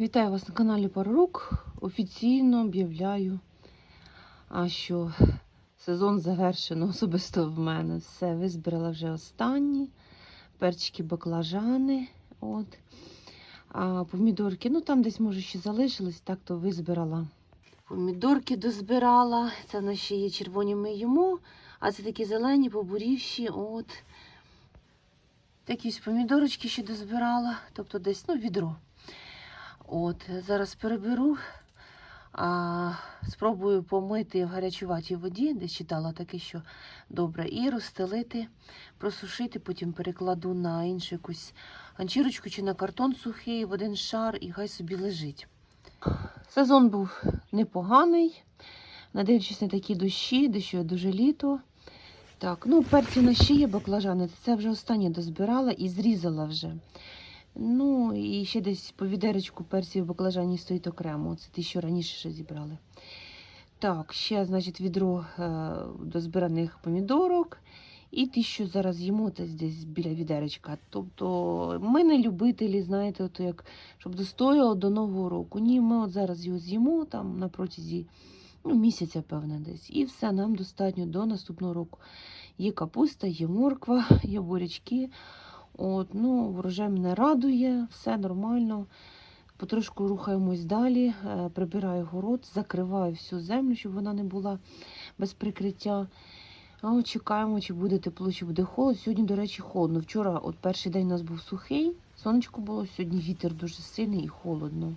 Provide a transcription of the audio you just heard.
Вітаю вас на каналі Парорук. Офіційно об'являю, що сезон завершено особисто в мене. Все, визбирала вже останні. Перчики баклажани. От. А помідорки, ну там десь, може, ще залишились, так то визбирала. Помідорки дозбирала. Це в нас ще є червоні ми їмо, а це такі зелені, побурівші. От. Такі помідорочки ще дозбирала, тобто десь ну, відро. От, зараз переберу, а, спробую помити в гарячуватій воді, де читала таке, що добре, і розстелити, просушити, потім перекладу на іншу якусь ганчірочку чи на картон сухий в один шар і хай собі лежить. Сезон був непоганий, надивлячись на такі дощі, де що дуже літо. Так, ну перці на ще є баклажани. Це вже останнє дозбирала і зрізала вже. Ну, і ще десь по відеречку персів баклажані стоїть окремо. Це ті, що раніше ще зібрали. Так, ще, значить, відро е, дозбираних помідорок. І ті, що зараз їмо, це десь біля відеречка. Тобто ми не любителі, знаєте, от як, щоб достояло до Нового року. Ні, ми от зараз його з'їмо там на протязі ну, місяця, певне, десь. І все, нам достатньо до наступного року. Є капуста, є морква, є бурячки. От, ну, врожай мене радує, все нормально. Потрошку рухаємось далі, е, прибираю город, закриваю всю землю, щоб вона не була без прикриття. А чекаємо, чи буде тепло, чи буде холод. Сьогодні, до речі, холодно. Вчора, от перший день у нас був сухий, сонечко було, сьогодні вітер дуже сильний і холодно.